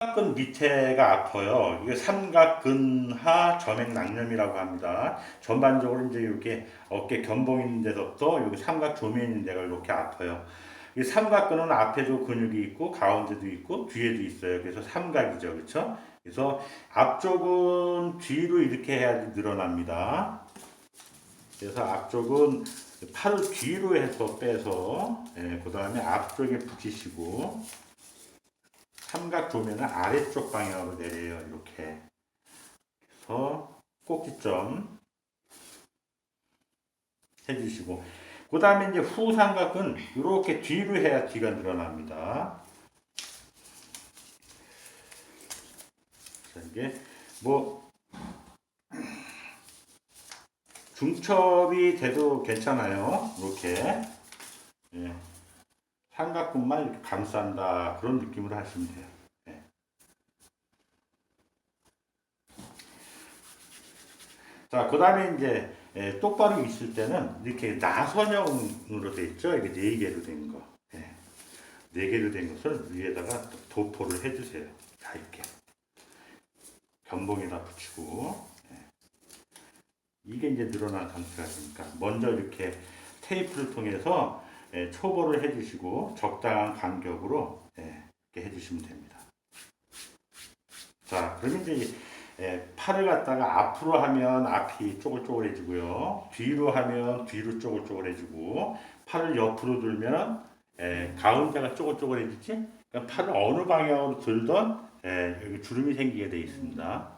삼각근 밑에가 아파요. 이게 삼각근하 점액낭염이라고 합니다. 전반적으로 이제 이렇게 어깨 견봉 있는 데서부터 여기 삼각 조면 있는 데가 이렇게 아파요. 이 삼각근은 앞에도 근육이 있고 가운데도 있고 뒤에도 있어요. 그래서 삼각이죠, 그렇죠? 그래서 앞쪽은 뒤로 이렇게 해야지 늘어납니다. 그래서 앞쪽은 팔을 뒤로 해서 빼서 예, 그 다음에 앞쪽에 붙이시고 삼각 조면은 아래쪽 방향으로 내려요. 이렇게. 그래서 꼭지점 해주시고 그 다음에 이제 후삼각은 이렇게 뒤로 해야 뒤가 늘어납니다. 자, 이게 뭐 중첩이 돼도 괜찮아요. 이렇게 예. 삼각근만 이렇게 감싼다 그런 느낌으로 하시면 돼요. 예. 자, 그 다음에 이제 예, 똑바로 있을 때는 이렇게 나선형으로 돼 있죠. 이게 네 개로 된 거. 예. 네 개로 된 것을 위에다가 도포를 해주세요. 얇게. 견봉에다 붙이고. 예. 이게 이제 늘어난 상태가 되니까 먼저 이렇게 테이프를 통해서 예, 초보를 해주시고 적당한 간격으로 예, 이렇게 해주시면 됩니다. 자, 그러면 이제 예, 팔을 갖다가 앞으로 하면 앞이 쪼글쪼글해지고요. 뒤로 하면 뒤로 쪼글쪼글해지고 팔을 옆으로 들면 예, 가운데가 쪼글쪼글해지지. 그러니까 팔을 어느 방향으로 들던 예, 주름이 생기게 되어 있습니다.